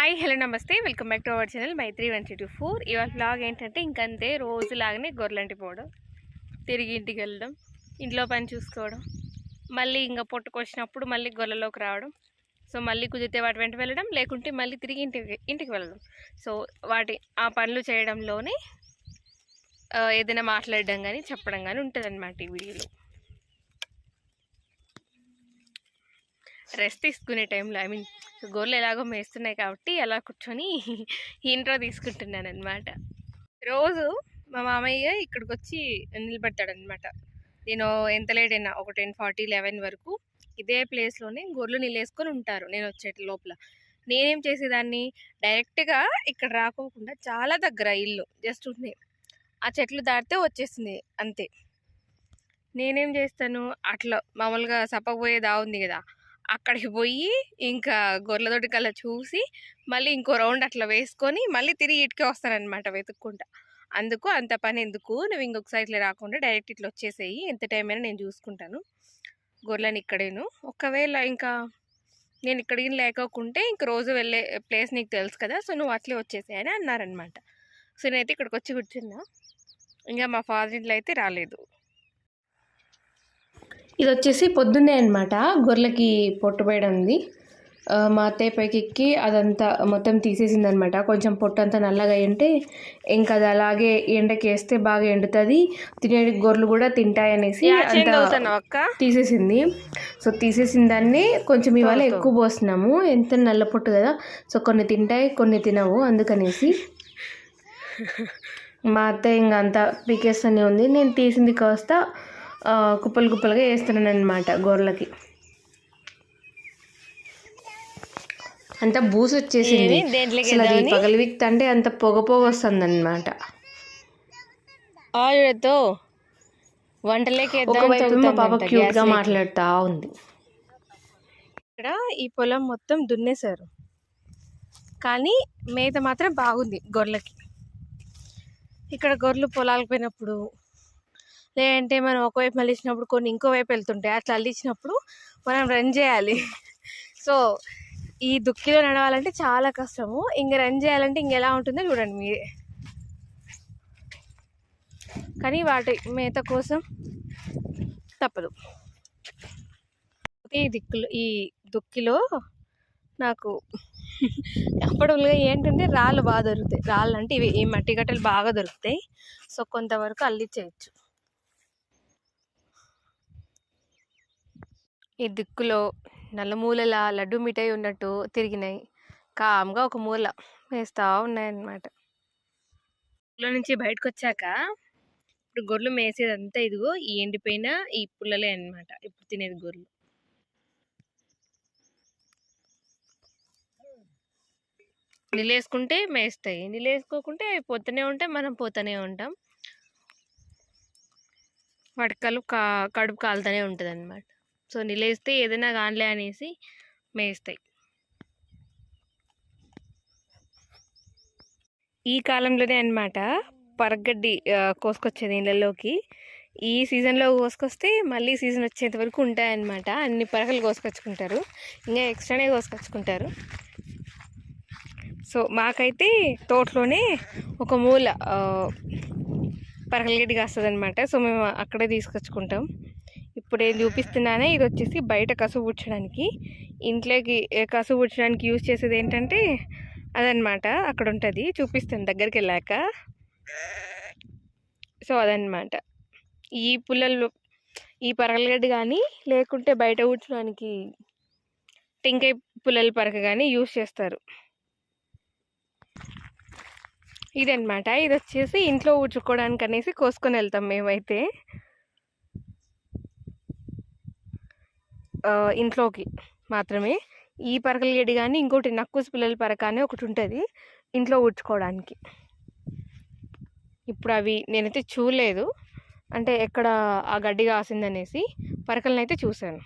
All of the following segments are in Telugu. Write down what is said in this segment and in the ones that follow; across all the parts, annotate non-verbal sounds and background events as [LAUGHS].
హాయ్ హలో నమస్తే. Welcome back to our channel Maitri one two four. ఇవాళ బ్లాగ్ ఏంటంటే ఇంకంతే రోజులాగానే గొర్రెలంటి పోవడం తిరిగి ఇంటికి వెళ్ళడం ఇంట్లో పని చూసుకోవడం మళ్ళీ ఇంకా పుట్టుకొచ్చినప్పుడు మళ్ళీ గొర్రెలోకి రావడం సో మళ్ళీ కుదిరితే వాటి వెంట వెళ్ళడం లేకుంటే మళ్ళీ తిరిగి ఇంటికి ఇంటికి వెళ్ళడం. సో వాటి ఆ పనులు చేయడంలోనే ఏదైనా మాట్లాడడం కానీ చెప్పడం కానీ ఉంటుంది ఈ వీడియోలో. రెస్ట్ తీసుకునే టైంలో ఐ మీన్ గోర్లు ఎలాగో మేస్తున్నాయి కాబట్టి అలా కూర్చొని ఇంట్రో తీసుకుంటున్నాను అనమాట రోజు మా మామయ్య ఇక్కడికి వచ్చి నిలబెడతాడనమాట నేను ఎంత లేట్ అయినా ఒక టెన్ ఫార్టీ లెవెన్ వరకు ఇదే ప్లేస్లోనే గొర్రెలు నిలేసుకొని ఉంటారు నేను వచ్చే లోపల. నేనేం చేసేదాన్ని? డైరెక్ట్గా ఇక్కడ రాకోకుండా చాలా దగ్గర ఇల్లు జస్ట్ ఉంది ఆ చెట్లు దాటితే వచ్చేసింది అంతే. నేనేం చేస్తాను? అట్లా మామూలుగా సప్పపోయే దా ఉంది కదా. అక్కడికి పోయి ఇంకా గొర్రెలతోటి కల్లా చూసి మళ్ళీ ఇంకో రౌండ్ అట్లా వేసుకొని మళ్ళీ తిరిగి ఇటుకే వస్తానన్నమాట వెతుక్కుంటా. అందుకు అంత పని ఎందుకు? నువ్వు ఇంకొకసారి ఇట్లా రాకుండా డైరెక్ట్ ఇట్లా వచ్చేసేయి. ఎంత టైం అయినా నేను చూసుకుంటాను. గొర్రెలను ఇక్కడేను. ఒకవేళ ఇంకా నేను ఇక్కడికి లేకోకుంటే ఇంక రోజు వెళ్ళే ప్లేస్ నీకు తెలుసు కదా సో నువ్వు అట్లే వచ్చేసాయి అని అన్నారనమాట సో నేనైతే ఇక్కడికి వచ్చి కూర్చున్నా. ఇంకా మా ఫాదర్ ఇంట్లో అయితే రాలేదు. ఇది వచ్చేసి పొద్దున్నే అనమాట గొర్రెలకి పొట్టు పోయడం ఉంది. మా అత్తయ్య పైకి ఎక్కి అదంతా మొత్తం తీసేసింది అనమాట కొంచెం పొట్టు అంతా నల్లగా ఉంటే ఇంకా అది అలాగే ఎండకి వేస్తే బాగా ఎండుతుంది. తినే గొర్రెలు కూడా తింటాయనేసి అంతా తీసేసింది. సో తీసేసిన దాన్ని కొంచెం ఇవాళ ఎక్కువ పోస్తున్నాము. ఎంత నల్ల పొట్టు కదా. సో కొన్ని తింటాయి కొన్ని తినవు అందుకనేసి. [LAUGHS] మా అత్తయ్య ఇంకా అంతా పీకేస్తూనే ఉంది. నేను తీసింది కాస్త కుప్పలు కుప్పలుగా వేస్తున్నాను అనమాట గొర్రెలకి అంత బూసు వచ్చేసింది. అసలు అది పగలవిక్త అంటే అంత పొగ పొగ వస్తుంది అనమాట ఆయుడతో వంటలేకి ఒకవైపు మా పాప క్యూట్గా మాట్లాడుతూ ఉంది. ఇక్కడ ఈ పొలం మొత్తం దున్నేశారు. కానీ మేత మాత్రం బాగుంది గొర్రెలకి. ఇక్కడ గొర్రెలు పొలాలకు పోయినప్పుడు లేదంటే మనం ఒకవైపు మళ్ళించినప్పుడు కొన్ని ఇంకో వైపు వెళ్తుంటాయి అట్లా అల్లించినప్పుడు మనం రన్ చేయాలి. [LAUGHS] సో ఈ దుక్కిలో నడవాలంటే చాలా కష్టము. ఇంక రన్ చేయాలంటే ఇంక ఎలా ఉంటుందో చూడండి మీరే. కానీ వాటి మేత కోసం తప్పదు. ఈ దిక్కులో ఈ దుక్కిలో నాకు [LAUGHS] అప్పటిగా ఏంటంటే రాళ్ళు బాగా దొరుకుతాయి. రాళ్ళు అంటే ఇవి ఈ మట్టి గట్టలు బాగా దొరుకుతాయి. సో కొంతవరకు అల్లిచ్చేయచ్చు. ఈ దిక్కులో నల్లమూలల లడ్డు మిఠాయి ఉన్నట్టు తిరిగినాయి. కామ్గా ఒక మూల వేస్తూ ఉన్నాయన్నమాట. ఇంట్లో నుంచి బయటకు వచ్చాక ఇప్పుడు గొర్రెలు మేసేదంతా ఇదిగో ఈ ఎండిపోయిన ఈ పుల్లలే అన్నమాట. ఇప్పుడు తినేది గొర్రెలు. నిలేసుకుంటే మేస్తాయి. నిలేసుకోకుంటే అవి పోతూనే ఉంటాయి మనం పోతూనే ఉంటాం. వాటి కలుపు కా కడుపు కాలుతూనే ఉంటుంది అనమాట సో నిలేస్తే ఏదైనా కానిలే అనేసి మేస్తాయి. ఈ కాలంలోనే అనమాట పరగడ్డి కోసుకొచ్చేది ఇళ్ళలోకి ఈ సీజన్లో కోసుకొస్తే మళ్ళీ సీజన్ వచ్చేంత వరకు ఉంటాయన్నమాట. అన్ని పరకలు కోసుకొచ్చుకుంటారు. ఇంకా ఎక్స్ట్రానే కోసుకొచ్చుకుంటారు. సో మాకైతే తోటలోనే ఒక మూల ఆ, గడ్డి కాస్తుంది అనమాట సో మేము అక్కడే తీసుకొచ్చుకుంటాం. ఇప్పుడు ఏం చూపిస్తున్నానే ఇది వచ్చేసి బయట కసువు పుచ్చడానికి ఇంట్లోకి కసువు పుచ్చడానికి యూజ్ చేసేది ఏంటంటే అదనమాట అక్కడ ఉంటుంది చూపిస్తాను దగ్గరికి వెళ్ళాక సో అదనమాట ఈ పుల్లలు ఈ పరగలగడ్డ కానీ లేకుంటే బయట కూర్చోడానికి టెంకాయ పుల్లల పరక కానీ యూజ్ చేస్తారు. ఇదనమాట ఇది వచ్చేసి ఇంట్లో ఊడ్చుకోవడానికి అనేసి కోసుకొని వెళ్తాం మేమైతే. ఇంట్లోకి మాత్రమే. ఈ పరకల గడ్డి కానీ ఇంకోటి నక్కుస్ పిల్లల పరక అని ఒకటి ఉంటుంది. ఇంట్లో ఊడ్చుకోవడానికి ఇప్పుడు అవి నేనైతే చూడలేదు. అంటే ఎక్కడ ఆ గడ్డి కాసిందనేసి పరకలను అయితే చూశాను.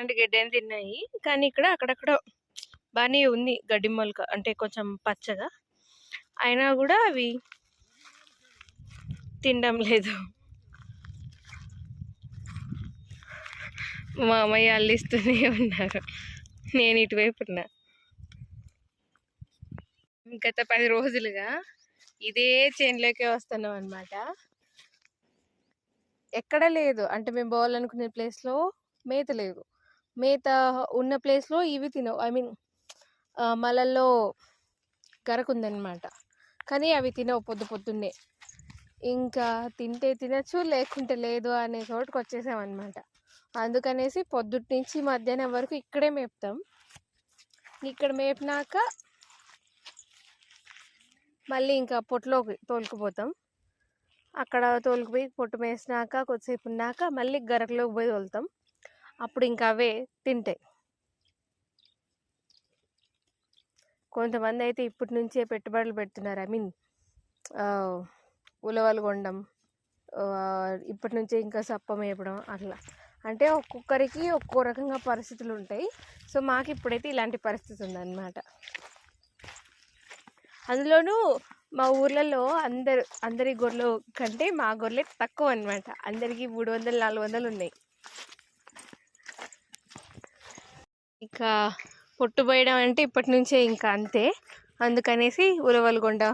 అంటే గడ్డి అని తిన్నాయి. కానీ ఇక్కడ అక్కడక్కడ బాగానే ఉంది గడ్డి మొలక. అంటే కొంచెం పచ్చగా. అయినా కూడా అవి తినడం లేదు. మా అమ్మయ్య అల్లిస్తూనే ఉన్నారు. నేను ఇటువైపు ఉన్నా. గత పది రోజులుగా ఇదే చైన్లోకే వస్తున్నాం అనమాట ఎక్కడ లేదు. అంటే మేము పోవాలనుకునే ప్లేస్లో మేత లేదు. మేత ఉన్న ప్లేస్లో ఇవి తినవు. ఐ మీన్ మలల్లో గరకు ఉందన్నమాట కానీ అవి తినవు పొద్దు పొద్దున్నే. ఇంకా తింటే తినచ్చు లేకుంటే లేదు అనే చోటుకు వచ్చేసామన్నమాట అందుకనేసి పొద్దుటి నుంచి మధ్యాహ్నం వరకు ఇక్కడే మేపుతాం. ఇక్కడ మేపినాక మళ్ళీ ఇంకా పొట్టులోకి తోలుకుపోతాం. అక్కడ తోలుకుపోయి పొట్టు మేసినాక కొద్దిసేపు ఉన్నాక మళ్ళీ గరకలోకి పోయి తోలుతాం. అప్పుడు ఇంకా అవే తింటాయి. కొంతమంది అయితే ఇప్పటి నుంచే పెట్టుబడులు పెడుతున్నారు. ఐ మీన్ ఉలవలు కొనడం ఇప్పటి నుంచే ఇంకా సప్ప మేపడం అట్లా. అంటే ఒక్కొక్కరికి ఒక్కో రకంగా పరిస్థితులు ఉంటాయి సో మాకు ఇప్పుడైతే ఇలాంటి పరిస్థితి ఉందన్నమాట అందులోనూ మా ఊర్లలో అందరు అందరి గొర్రెలు కంటే మా గొర్రెలే తక్కువ అనమాట అందరికి మూడు వందలు నాలుగు వందలు ఉన్నాయి ఇక పొట్టు పోయడం అంటే ఇప్పటి నుంచే ఇంకా అంతే. అందుకనేసి ఉలవలు కొండ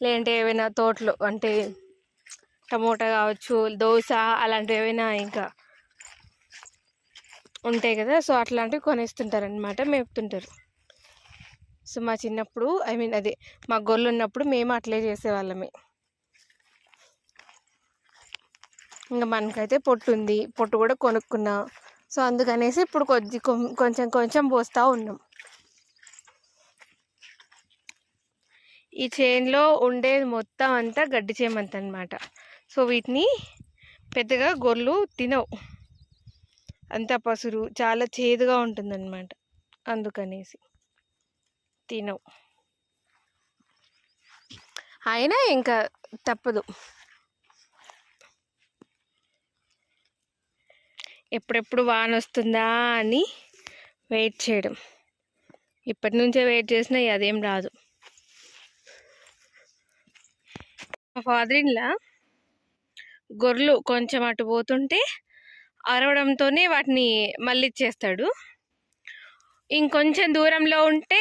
లేదంటే ఏవైనా తోటలు అంటే టమోటా కావచ్చు దోశ అలాంటివి ఏవైనా ఇంకా ఉంటాయి కదా సో అట్లాంటివి కొనేస్తుంటారు అనమాట మేపుతుంటారు. సో మా చిన్నప్పుడు ఐ మీన్ అదే మా గొర్రెలు ఉన్నప్పుడు మేము అట్లే చేసేవాళ్ళమే. ఇంకా మనకైతే పొట్టు ఉంది పొట్టు కూడా కొనుక్కున్నాం. సో అందుకనేసి ఇప్పుడు కొద్ది కొం- కొంచెం కొంచెం పోస్తూ ఉన్నాం. ఈ చేన్లో ఉండేది మొత్తం అంతా గడ్డి చేమంత అనమాట సో వీటిని పెద్దగా గొర్రెలు తినవు. అంతా పసురు చాలా చేదుగా ఉంటుందన్నమాట. అందుకనేసి. తినవు. అయినా ఇంకా తప్పదు. ఎప్పుడెప్పుడు వాన వస్తుందా అని వెయిట్ చేయడం. ఇప్పటి నుంచే వెయిట్ చేసినా అదేం రాదు. మా ఫాదర్ ఇన్లా గొర్రెలు కొంచెం అటు పోతుంటే అరవడంతోనే వాటిని మళ్ళీ ఇచ్చేస్తాడు ఇంకొంచెం దూరంలో ఉంటే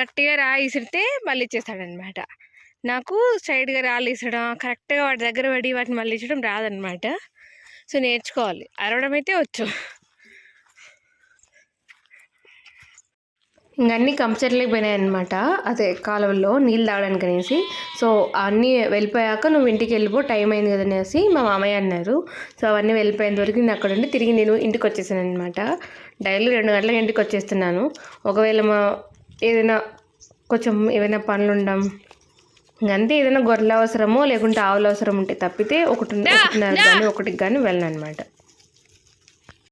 గట్టిగా రాయి ఇసిరితే మళ్ళీ ఇచ్చేస్తాడనమాట నాకు సైడ్గా రాళ్ళు ఇసడం కరెక్ట్గా వాటి దగ్గర పడి వాటిని మళ్ళీ ఇచ్చడం రాదనమాట సో నేర్చుకోవాలి. అరవడం అయితే వచ్చు. అన్నీ కంప్యూటర్లోకి పోయినాయి అనమాట అదే కాలువల్లో నీళ్ళు తాగడానికి అనేసి. సో అన్నీ వెళ్ళిపోయాక నువ్వు ఇంటికి వెళ్ళిపో టైం అయింది కదా అనేసి మా మామయ్య అన్నారు. సో అవన్నీ వెళ్ళిపోయేంత వరకు నేను అక్కడ ఉండి తిరిగి నేను ఇంటికి వచ్చేసాను అనమాట డైలీ రెండు గంటలకు ఇంటికి వచ్చేస్తున్నాను. ఒకవేళ మా ఏదైనా కొంచెం ఏమైనా పనులు ఉండడం ఇంకంతే ఏదైనా గొర్రెల అవసరమో లేకుంటే ఆవుల అవసరం ఉంటే తప్పితే ఒకటి ఒకటిన్నర కానీ ఒకటికి కానీ వెళ్ళను అనమాట